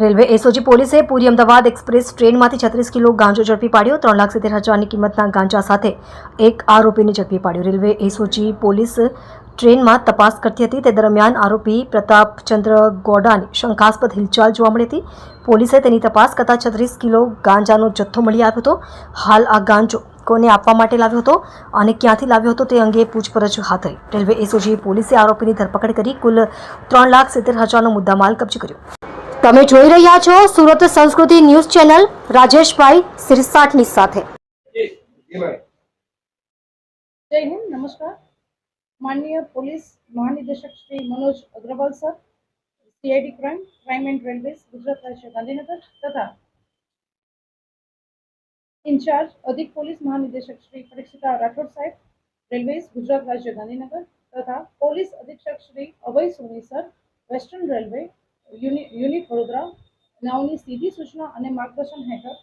Railway SOG પોલીસે પુરી Ahmedabad express ટ્રેનમાંથી છત્રીસ kilo ગાંજો ઝડપી પાડ્યો, ત્રણ લાખ સિત્તેર હજારની કિંમતના ગાંજા સાથે એક આરોપીને ઝડપી પાડ્યો. રેલવે એસઓજી પોલીસ ટ્રેનમાં તપાસ કરતી હતી. તે દરમિયાન આરોપી પ્રતાપચંદ્ર ગોડાની શંકાસ્પદ હિલચાલ જોવા મળી હતી. પોલીસે તેની તપાસ કરતાં છત્રીસ કિલો ગાંજાનો જથ્થો મળી આવ્યો હતો. હાલ આ ગાંજો કોને આપવા માટે લાવ્યો હતો અને ક્યાંથી લાવ્યો હતો તે અંગે પૂછપરછ હાથ ધરી. રેલવે એસઓજી પોલીસે આરોપીની ધરપકડ કરી કુલ ત્રણ લાખ સિત્તેર હજારનો મુદ્દામાલ કબજે કર્યો. તમે જોઈ રહ્યા છો સુરત સંસ્કૃતિ ન્યૂઝ ચેનલ રાજેશભાઈ સિરસાટની સાથે જય હિન્દ નમસ્કાર માનનીય પોલીસ મહાનિદેશક Shri Manoj Agrawal sir CID crime crime and railways Gujarat રાજ્ય ગાંધીનગર તથા ઇન્ચાર્જ અધિક પોલીસ મહાનિદેશક શ્રી પરીક્ષિતા રાઠોડ સાહેબ રેલવેઝ ગુજરાત રાજ્ય ગાંધીનગર તથા પોલીસ અધિક્ષક Shri Abhay Soni sir western railway યુનિ- unit Vadodara નાઓની સીધી સૂચના અને માર્ગદર્શન હેઠળ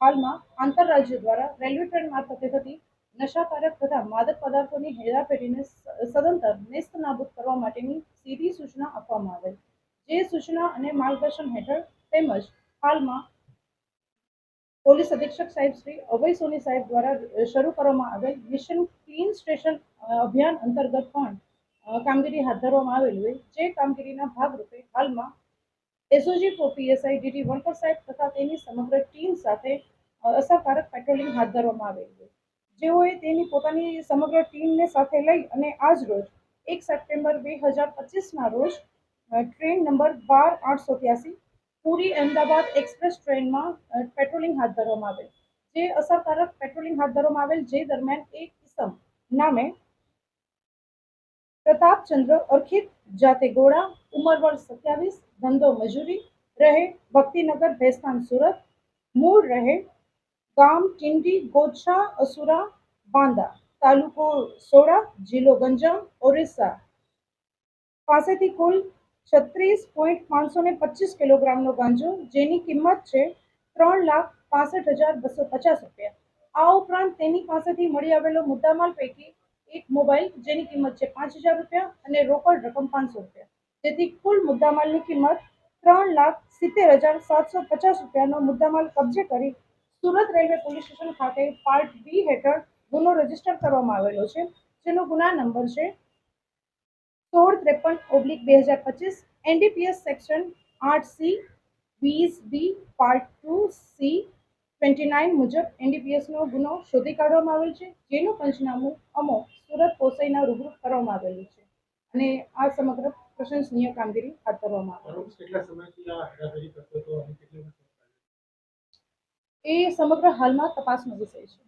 હાલમાં આંતરરાજ્ય દ્વારા રેલવે ટ્રેન મારફતે થતી નશાકારક તથા માદક પદાર્થોની હેરાફેરીને સદંતર નેસ્ત નાબૂદ કરવા માટેની સીધી સૂચના આપવામાં આવેલ. જે સૂચના અને માર્ગદર્શન હેઠળ તેમજ હાલમાં પોલીસ અધિક્ષક સાહેબ શ્રી અભય સોની સાહેબ દ્વારા શરૂ કરવામાં આવેલ મિશન ક્લીન સ્ટેશન અભિયાન અંતર્ગત પણ કામગીરી હાથ ધરવામાં આવેલ હોય. જે કામગીરીના ભાગરૂપે હાલમાં એસઓજી પીએસઆઈ ડીટી વણકર સાહેબ તથા તેની સમગ્ર ટીમ સાથે અસરકારક પેટ્રોલિંગ હાથ ધરવામાં આવેલ જેઓએ તેની પોતાની સમગ્ર ટીમને સાથે લઈ અને આજ રોજ, એક સપ્ટેમ્બર બે હજાર પચીસના રોજ ટ્રેન નંબર બાર આઠસો ત્યાસી, પુરી અમદાવાદ એક્સપ્રેસ ટ્રેનમાં પેટ્રોલિંગ હાથ ધરવામાં આવેલ. જે અસરકારક પેટ્રોલિંગ હાથ ધરવામાં આવેલ, જે દરમિયાન એક કિસમ નામે પ્રતાપચંદ્ર અર્ખિત જાતે ગોળા ઉંમર વર્ષ સત્યાવીસ ધંધો મજૂરી રહે ભક્તિનગર ભેસ્તાન સુરત મૂળ રહે ગામ ટિંડી ગોછા અસુરા બાંદા તાલુકો સોડા જિલ્લો ગંજામ ઓરિસ્સા પાસેથી કુલ છત્રીસ પોઈન્ટ પાંચસો ને પચીસ કિલોગ્રામનો ગાંજો, જેની કિંમત છે ત્રણ લાખ પાસઠ હજાર બસો પચાસ રૂપિયા. આ ઉપરાંત તેની પાસેથી મળી આવેલો મુદ્દામાલ પૈકી એક મોબાઈલ જેની કિંમત છે પાંચ હજાર રૂપિયા અને રોકડ રકમ પાંચસો રૂપિયા. જેથી કુલ મુદ્દામાલની કિંમત ત્રણ લાખ સિત્તેર હજાર સાતસો પચાસ રૂપિયાનો મુદ્દામાલ કબજે કરી સુરત રેલવે પોલીસ સ્ટેશન ખાતે પાર્ટ બી હેઠળ ગુનો રજિસ્ટર કરવામાં આવેલો છે. જેનો ગુના નંબર છે સોળ ત્રેપન ઓબ્લિક બે હજાર પચીસ, એનડીપીએસ સેક્શન આઠ સી, વીસ B, part two C twenty nine મુજબ એનડીપીએસનો ગુનો શોધી કાઢવામાં આવેલ છે જેનું પંચનામું અમો સુરત પોસઈના રૂબરૂ કરવામાં આવેલું છે. અને આ સમગ્ર પ્રશંસનીય કામગીરી હાથ ધરવામાં આવેલી એ સમગ્ર હાલમાં તપાસનો વિષય છે.